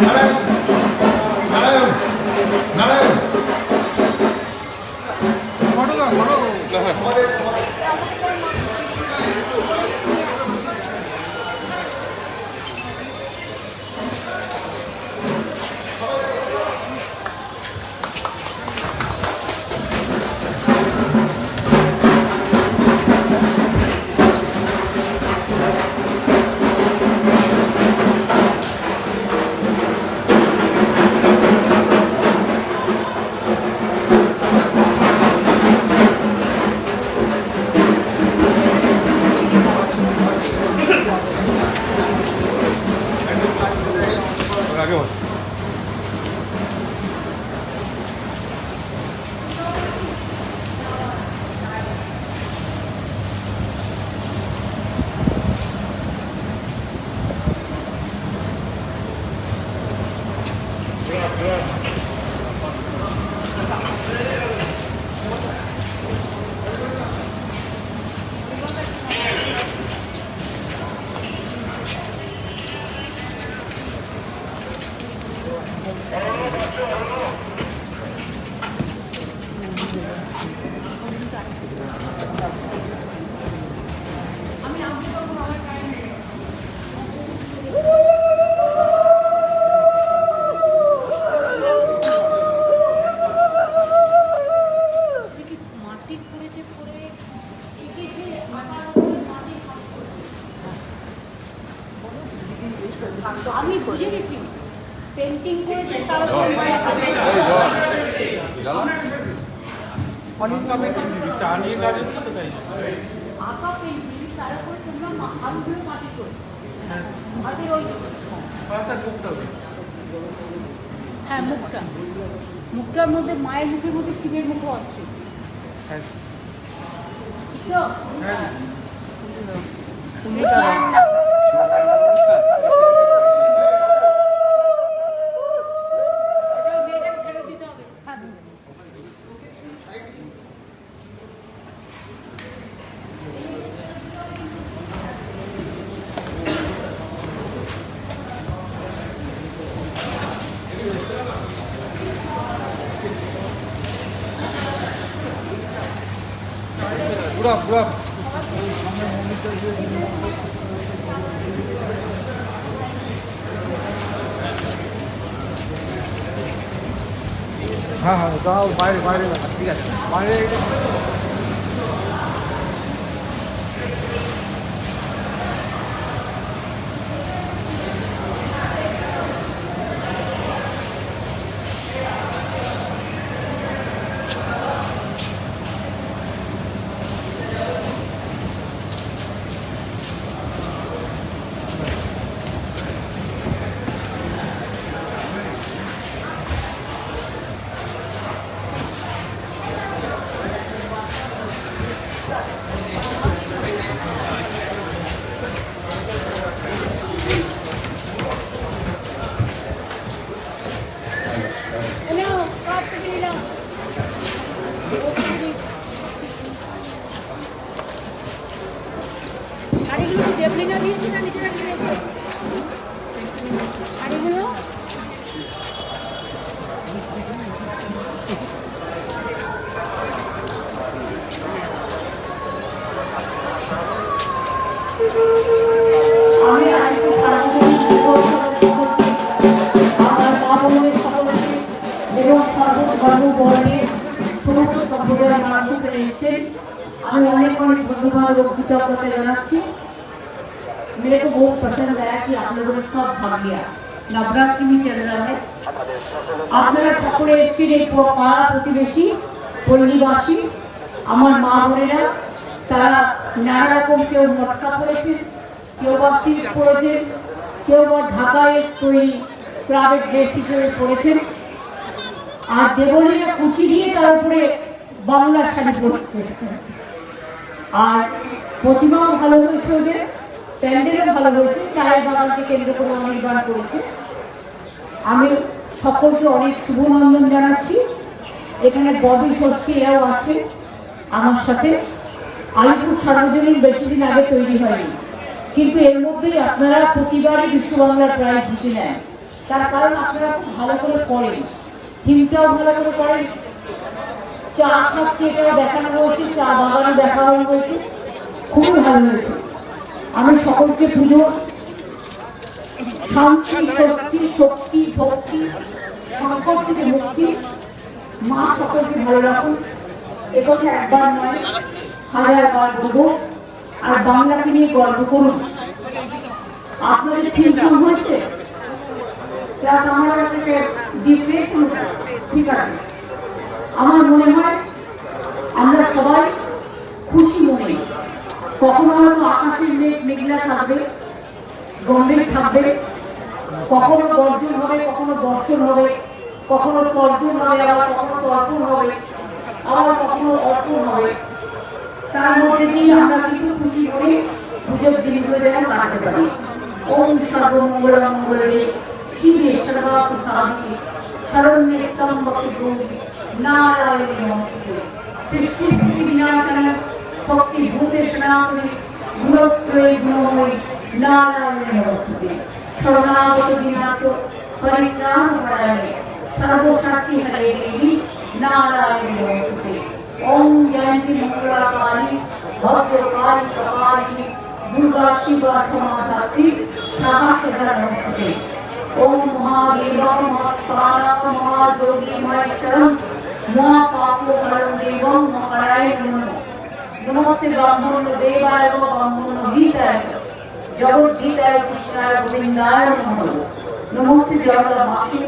নারায়ণ দেখি আঁকা পেন্টিং তার উপরে তোমরা মা- মাটি করেছ হাতে ওই হ্যাঁ মুখটা। মুখটার মধ্যে মায়ের মুখের মধ্যে শিবের মুখ আছে। ঠিক তো? এটা পুরা পুরা। হ্যাঁ হ্যাঁ দাও বাইরে বাইরে ঠিক আছে। বাইরে নাও, কাপ থেকে নাও। শাড়িগুলো কি দেবলিনা দিয়েছে না নিজেরা দিয়েছে শাড়িগুলো আমি আজকে সারাদিন আমার মা বোনের সকলকে এবং সর্বধর্ম বর্ণের সমস্ত সম্প্রদায়ের মানুষ এখানে এসেছেন আমি অনেক অনেক ধন্যবাদ ও কৃতজ্ঞতা জানাচ্ছি मेरे को बहुत पसंद आया कि आप लोगों ने सब भाग लिया নবরাত্রি চ্যানেলে আপনারা সকলে এসছেন এই পাড়া প্রতিবেশী, পল্লীবাসী, আমার মা বোনেরা। তারা নানা রকম কেউ মটকা পড়েছেন, কেউ বা সিল্ক পড়েছেন, কেউ বা ঢাকায় তৈরি প্রাইভেট ড্রেস হিসেবে পড়েছেন। আর দেবলীরা কুচি দিয়ে তার উপরে বাংলা শাড়ি পড়ছে। আর প্রতিমাও ভালো হয়েছে ওদের, প্যান্ডেলও ভালো হয়েছে, চায়ের বাগানকে কেন্দ্র করে অনির্বাণ করেছে। আমি সকলকে অনেক শুভনন্দন জানাচ্ছি। এখানে ববি ষষ্ঠী এরাও আছে আমার সাথে। আলিপুর সার্বজনীন বেশি দিন আগে তৈরি হয়নি। কিন্তু এর মধ্যেই আপনারা প্রতিবারই বিশ্ব বাংলা প্রাইজ জিতে নেন। তার কারণ আপনারা খুব ভালো করে করেন থিমটাও ভালো করে পড়েন। চা খাচ্ছে এটাও দেখানো হয়েছে, চা বাগানে দেখানো হয়েছে। খুবই ভালো হয়েছে। আমি সকলকে পুজো শান্তি, শক্তি শক্তি ভক্তি সংকট থেকে মুক্তি। মা সকলকে ভালো রাখুন। একথা একবার নয়, হাজার বার বলব। আর বাংলাকে নিয়ে গর্ব করুন। আপনাদের চিন্তা হয়েছে? প্লাস আমার আপনাকে ওটা? ঠিক আছে। আমার মনে হয় আমরা সবাই খুশি মনে। কখনো হয়তো আকাশের মেঘ, মেঘলা থাকবে, গম্ভীর থাকবে। কখনো গর্জন হবে, কখনো দর্শন হবে, কখনো তর্জন হবে, আবার কখনো তর্পণ হবে, আবার কখনো অর্পণ হবে। তার মধ্যে দিয়ে আমরা কিছু খুশি করে পুজোর দিনগুলো যেন কাটাতে পারি। ওম সর্বমঙ্গল মঙ্গলে শিবে সর্বাত্ম সাধকে শরণ্যে ত্রম্বকে গৌরী নারায়ণে নমস্তে সৃষ্টি স্থিতি বিনাশন শক্তি ভূতে সনাতনে গুণত্রয় গুণময়, নারায়ণে নমস্তে শরণাগত দিনাথ পরিত্রাণ পরায়ণে সর্বশক্তি হরে দেবী নারায়ণে নমস্তে ওম জয়ন্তী মঙ্গলা কালী ভদ্রকালী কপালী দুর্গা শিবা সমাধাত্রী সাহসধা নমস্তে ওম মহাদেব মহাত্মারা মহাযোগী মহেশ্বরম মহাপাপো হরম দেবম মহারায় নমঃ নমস্তে ব্রাহ্মণ দেবায় ব্রাহ্মণ গীতায় জগদ্গীতায় কৃষ্ণায় গোবিন্দায় নমঃ নমস্তে জগৎ মাসি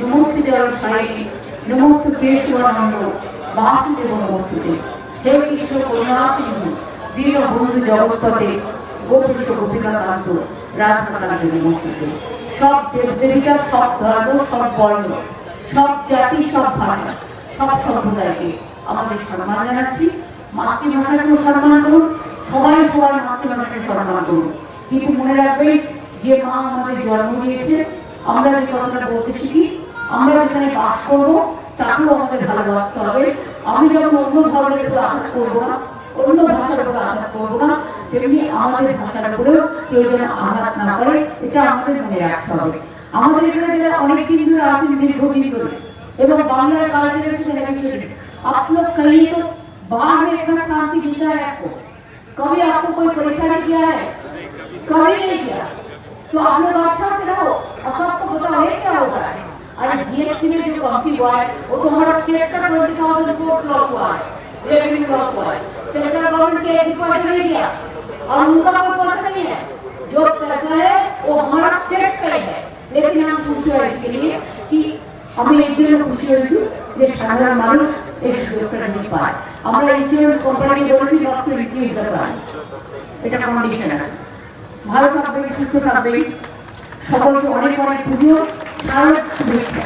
নমস্তে জগৎ সাই নমস্তে কেশবানন্দ বাসুদেব নমস্তে হে কৃষ্ণ করুণা সিন্ধু দীন বন্ধু জগৎপতে গোপীশ গোপীকান্ত রাধাকান্ত নমস্তে সব দেবদেবিকা সব ধর্ম, সব বর্ণ, সব জাতি, সব ভাষা, সব সম্প্রদায়কে আমাদের সম্মান জানাচ্ছি। মাতৃভাষাকেও সম্মান করুন, সবাই সবার মাতৃভাষাকে সম্মান করুন। কিন্তু মনে রাখবেন যে মা আমাদের জন্ম দিয়েছে আমরা যে কথাটা বলতে শিখি আমরা যেখানে বাস করবো তাকেও আমাদের ভালোবাসতে হবে আমি যখন অন্য ধর্মের উপর আঘাত করবো না অন্য ভাষার উপর আঘাত করবো না তেমনি আমাদের ভাষার উপরেও কেউ যেন আঘাত না করে এটা আমাদের মনে রাখতে হবে আমাদের এখানে যারা অনেক দিন ধরে আছেন দীর্ঘদিন ধরে এবং বাংলার কালচারের সাথে রিলেটেড आप लोग कहिए तो बाहर में इतना शांति मिलता है आपको कभी आपको कोई परेशानी किया है कभी नहीं किया तो आप लोग अच्छा से रहो और सबको बताओ ये क्या होता है अरे जीएसटी में जो कॉफी हुआ है वो तो हमारा स्टेट का ट्वेंटी थाउजेंड करोड़ लॉस हुआ है रेवेन्यू लॉस हुआ है सेंट्रल गवर्नमेंट के एक पैसा नहीं दिया और उनका कोई पैसा नहीं है जो पैसा है वो हमारा स्टेट का ही है लेकिन हम खुशी है इसके लिए कि আমি এই জন্য খুশি হয়েছি যে সাধারণ মানুষ এই সুযোগটা নিতে পায় আমরা ইন্স্যুরেন্স কোম্পানি বলেছি not to refuse the price এটা কন্ডিশন আছে ভালো থাকবেন সুস্থ থাকবেন সকলকে অনেক অনেক পুজো ভালো শুভেচ্ছা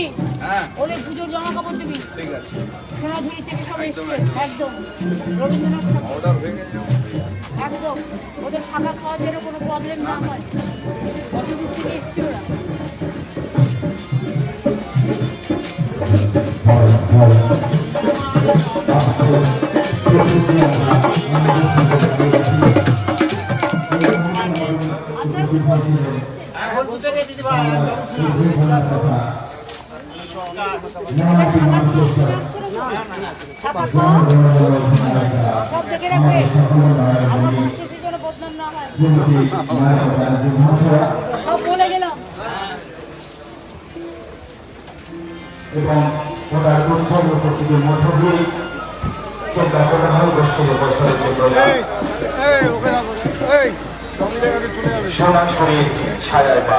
এই ভাবি ওদের পুজোর জামা কাপড় দিবি সোনার ঝুড়ি থেকে সব এসছে একদম রবীন্দ্রনাথ ঠাকুর। একদম ওদের থাকা খাওয়ার যেন কোনো প্রবলেম না হয় কত দূর থেকে এসছে ওরা আপনার কি বলছেন? সব দেখে এবং যাবে। সোনাঝুরির ছায়ায় বা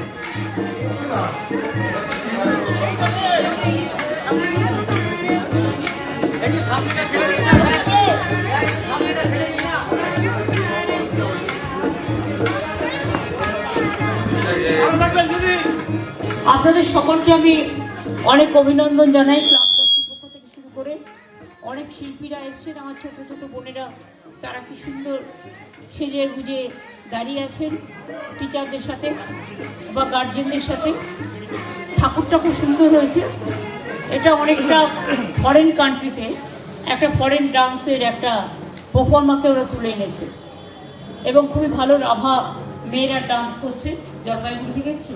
আপনাদের সকলকে আমি অনেক অভিনন্দন জানাই। ক্লাব কর্তৃপক্ষ থেকে শুরু করে অনেক শিল্পীরা এসছেন। আমার ছোট ছোট বোনেরা, তারা কি সুন্দর সেজে গুজে দাঁড়িয়ে আছেন টিচারদের সাথে বা গার্জেনদের সাথে। ঠাকুরটা খুব সুন্দর হয়েছে। এটা অনেকটা ফরেন কান্ট্রিতে একটা ফরেন ডান্সের একটা পারফর্মাকে ওরা তুলে এনেছে। এবং খুবই ভালো রাভা মেয়েরা ডান্স করছে। জলপাইগুড়ি থেকে এসছে?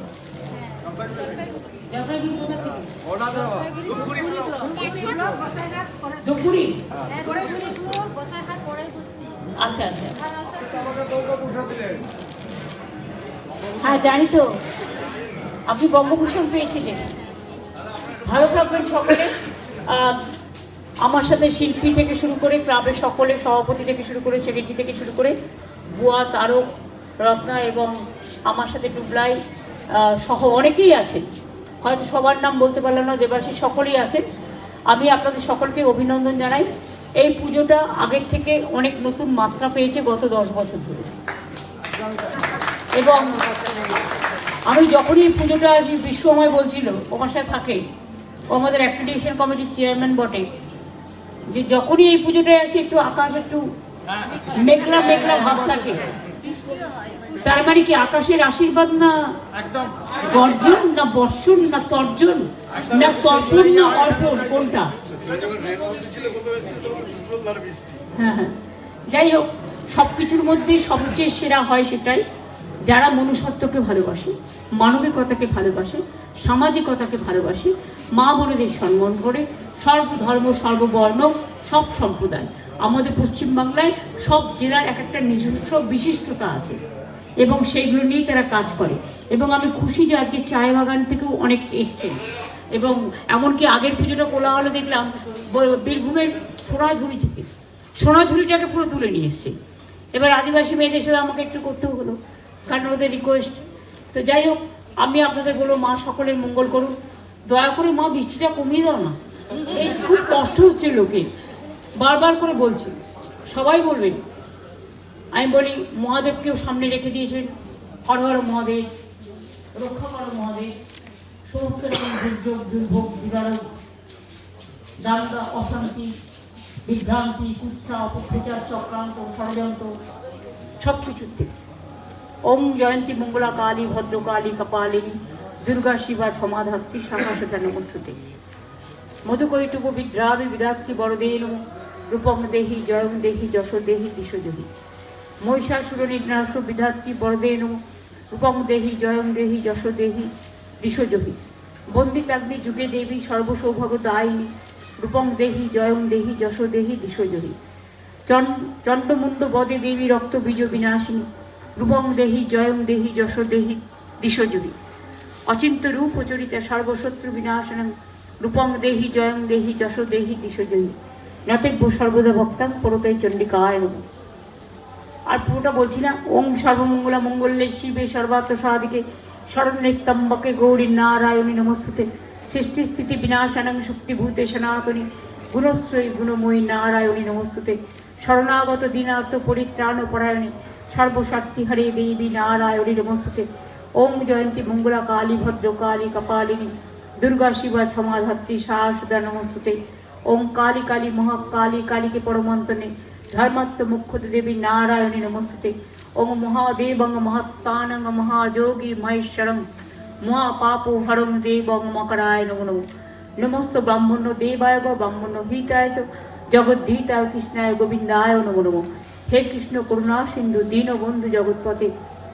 আচ্ছা আচ্ছা। হ্যাঁ জানি তো। আপনি বঙ্গভূষণ পেয়েছিলেন। ভালো থাকবেন সকলে। আমার সাথে শিল্পী থেকে শুরু করে ক্লাবের সকলে, সভাপতি থেকে শুরু করে সেক্রেটারি থেকে শুরু করে, বুয়া, তারক, রত্না এবং আমার সাথে টুবলাই সহ অনেকেই আছেন। হয়তো সবার নাম বলতে পারলাম না, দেবাশী সকলেই আছেন। আমি আপনাদের সকলকে অভিনন্দন জানাই। এই পুজোটা আগের থেকে অনেক নতুন মাত্রা পেয়েছে গত দশ বছর ধরে। এবং আমি যখনই এই পুজোটা আজ বিশ্বময় বলছিল সাথে থাকে, ও আমাদের অ্যাক্রিডিয়েশন কমিটির চেয়ারম্যান বটে, যে যখনই এই পুজোটায় আসি একটু আকাশ একটু মেঘলা মেঘলা ভাব থাকে। তার মানে কি আকাশের আশীর্বাদ না গর্জন না বর্ষণ না তর্জন? না তর্পণ না অর্পণ? কোনটা? হ্যাঁ হ্যাঁ। যাই হোক সব কিছুর মধ্যেই সবচেয়ে সেরা হয় সেটাই যারা মনুষ্যত্বকে ভালোবাসে মানবিকতাকে ভালোবাসে সামাজিকতাকে ভালোবাসে মা বোনেদের সম্মান করে সর্বধর্ম সর্ববর্ণ সব সম্প্রদায়। আমাদের পশ্চিমবাংলায় সব জেলার এক একটা নিজস্ব বিশিষ্টতা আছে। এবং সেইগুলো নিয়েই তারা কাজ করে। এবং আমি খুশি যে আজকে চায় বাগান থেকেও অনেক এসছেন। এবং এমনকি আগের পুজোটা কোলা হলে দেখলাম বীরভূমের সোনাঝুরি থেকে। সোনাঝুরিটাকে পুরো তুলে নিয়ে এসছে। এবার আদিবাসী মেয়েদের সাথে আমাকে একটু করতে হলো, কারণ ওদের রিকোয়েস্ট তো যাই হোক, আমি আপনাদের বলব, মা সকলের মঙ্গল করুন। দয়া করে মা, বৃষ্টিটা কমিয়ে দাও না। এই খুব কষ্ট হচ্ছে লোকে বারবার করে বলছি, সবাই বলবেন আমি বলি, মহাদেবকেও সামনে রেখে দিয়েছেন হর হর মহাদেব, রক্ষা করো মহাদেব। সমস্ত রকম দুর্যোগ, দুর্ভোগ বিবারক দাঙ্গা, অশান্তি, বিভ্রান্তি, কুৎসা, অপপ্রচার, চক্রান্ত, ষড়যন্ত্র সব থেকে ওম জয়ন্তী মঙ্গলা কালী, ভদ্রকালী কপালিনী দুর্গা শিবা ক্ষমাধাত্রী শাখাশতা নমস্তুতে। মধুকৈটুকু বিদ্রাবি বিদাত্রী বড়দেন রূপম দেহি জয়ম দেহি যশ দেহি দিশজহি মহিষাসুর নিগ্নাস বিধাত্রী বড়দেন রূপম দেহি জয়ম দেহি, যশ দেহি দিশজহি বন্দিতাগ্নি যুগে দেবী সর্বসৌভাগ্য আইনি রূপম দেহি, জয়ং দেহি, যশ দেহি চন- চণ্ডমুণ্ড বদে দেবী রক্ত বীজ বিনাশিনী, রূপং দেহি, জয়ং দেহি, যশ দেহি দিশজুহি অচিন্ত রূপ চরিতা সর্বশত্রু বিনাশনং, রূপং দেহি, জয়ং দেহি, যশ দেহি দিশজয়ী নতেব্য সর্বদা ভক্তাং পরতাই চণ্ডিকায় নমঃ। আর পুরোটা বলছি না, ওম সর্বমঙ্গলা মঙ্গলে শিবে সর্বাত্ম সাদিকে শরণ্যেত্তম্বকে গৌরী নারায়ণী নমস্তুতে। সৃষ্টি স্থিতি বিনাশানং শক্তিভূতে সনাতনী গুণশ্রয়ী গুণময়ী নারায়ণী নমস্তুতে। শরণাগত দীনার্থ পরিত্রাণ পরায়ণী সর্বশক্তি হরে দেবী নারায়ণী নমস্তুতে। ওম জয়ন্তী মঙ্গলা কালী ভদ্র কালী কপালিনী দুর্গা শিবা ক্ষমাধাত্রী শাসদা নমস্তুতে। ওম কালী কালী মহাকালী কালীকে পরমন্তনে ধর্মাত্ম মুখ্য দেবী নারায়ণী নমস্তুতে ওম মহাদেবং মহত্তানং মহাযোগী মহেশ্বরং মহাপাপো হরং দেবং মকরায় নমো নমো নমস্ত ব্রাহ্মণ দেবায় ব ব্রাহ্মণ হিতায় চ জগদ্ধিতায় কৃষ্ণায় গোবিন্দায় নমো নমো হে কৃষ্ণ করুণা সিন্ধু দীনবন্ধু জগৎপথে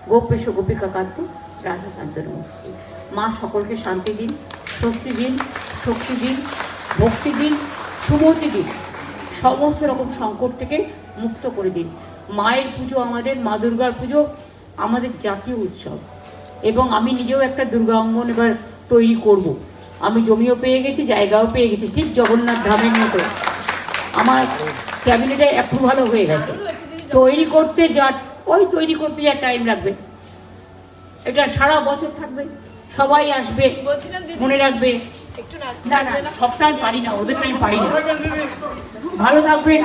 গোপেশ গোপিকা কান্ত রাধাকান্ত মা সকলকে শান্তি দিন, স্বস্তি দিন, শক্তি দিন, ভক্তি দিন, সুমতি দিন। সমস্ত রকম সংকট থেকে মুক্ত করে দিন। মায়ের পুজো আমাদের মা দুর্গার পুজো আমাদের জাতীয় উৎসব। এবং আমি নিজেও একটা দুর্গা অঙ্গন এবার তৈরি করব। আমি জমিও পেয়ে গেছি জায়গাও পেয়ে গেছি ঠিক জগন্নাথ ধামের মতো। আমার ক্যাবিনেটে অ্যাপ্রুভালও হয়ে গেছে। তৈরি করতে যা ওই তৈরি করতে যা টাইম লাগবে। এটা সারা বছর থাকবে সবাই আসবে মনে রাখবে। একটু না না। পারি না ওদের পারি না। ভালো থাকবেন।